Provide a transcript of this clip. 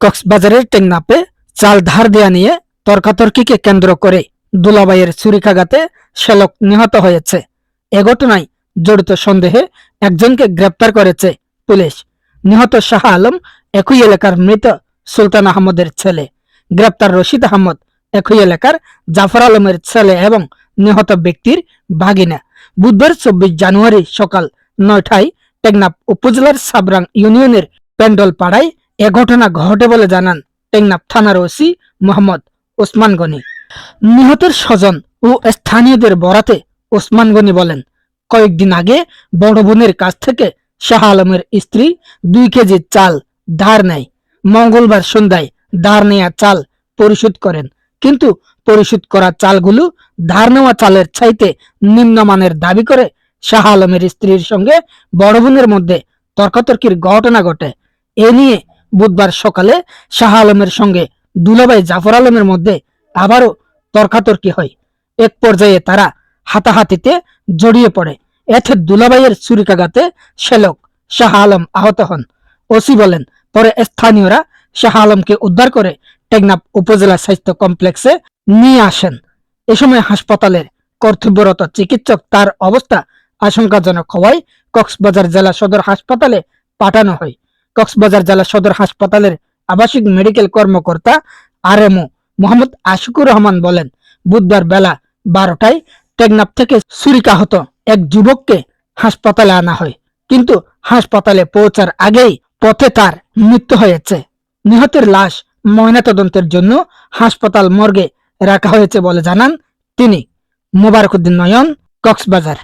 কক্সবাজারের টেকনাপে চাল ধার দেয়া নিয়ে তর্কাতর্কিকে কেন্দ্র করে দুলাবাইয়ের ছুরিকাঘাতে শ্যালক নিহত হয়েছে। এ ঘটনায় জড়িত সন্দেহে একজনকে গ্রেপ্তার করেছে পুলিশ। নিহত শাহ আলম একই এলাকার মৃত সুলতান আহমদের ছেলে। গ্রেপ্তার রশিদ আহমদ একই এলাকার জাফর আলমের ছেলে এবং নিহত ব্যক্তির ভাগিনা। বুধবার চব্বিশ জানুয়ারি সকাল নয়টায় টেকনাফ উপজেলার সাবরাং ইউনিয়নের প্যান্ডল পাড়ায় এ ঘটনা ঘটে বলে জানান টেকনাফ থানার ওসি মোহাম্মদ ওসমান গনি। নিহতের স্বজন ও স্থানীয়দের বরাতে ওসমান গনি বলেন, কয়েকদিন আগে বড় বোনের কাছ থেকে শাহ আলমের স্ত্রী দুই কেজি চাল ধার নেয়। মঙ্গলবার সন্ধ্যায় ধার নেয়া চাল পরিশোধ করেন। কিন্তু পরিশোধ করা চালগুলো ধার নেওয়া চালের চাইতে নিম্নমানের দাবি করে শাহ আলমের স্ত্রীর সঙ্গে বড় বোনের মধ্যে তর্কাতর্কির ঘটনা ঘটে। এ নিয়ে বুধবার সকালে শাহ আলমের সঙ্গে দুলাভাই জাফর আলমের মধ্যে আবারও তর্কাতর্কি হয়। এক পর্যায়ে তারা হাতাহাতিতে জড়িয়ে পড়ে। এতে দুলাভাইয়ের ছুরিকাঘাতে শেলক শাহ আলম আহত হন। ওসি বলেন, পরে স্থানীয়রা শাহ আলমকে উদ্ধার করে টেকনাফ উপজেলা স্বাস্থ্য কমপ্লেক্সে নিয়ে আসেন। এ সময় হাসপাতালের কর্তব্যরত চিকিৎসক তার অবস্থা আশঙ্কাজনক হওয়ায় কক্সবাজার জেলা সদর হাসপাতালে পাঠানো হয়। কক্সবাজার জেলা সদর হাসপাতালের আবাসিক মেডিকেল কর্মকর্তা আর আরএমও মোহাম্মদ আশিকুর রহমান বলেন, বুধবার বেলা বারোটায় টেকনাফ থেকে ছুরিকাহত এক যুবককে হাসপাতালে আনা হয়। কিন্তু হাসপাতালে পৌঁছার আগেই পথে তার মৃত্যু হয়েছে। নিহতের লাশ ময়নাতদন্তের জন্য হাসপাতাল মর্গে রাখা হয়েছে বলে জানান তিনি। মোবারকুদ্দিন নয়ন, কক্সবাজার।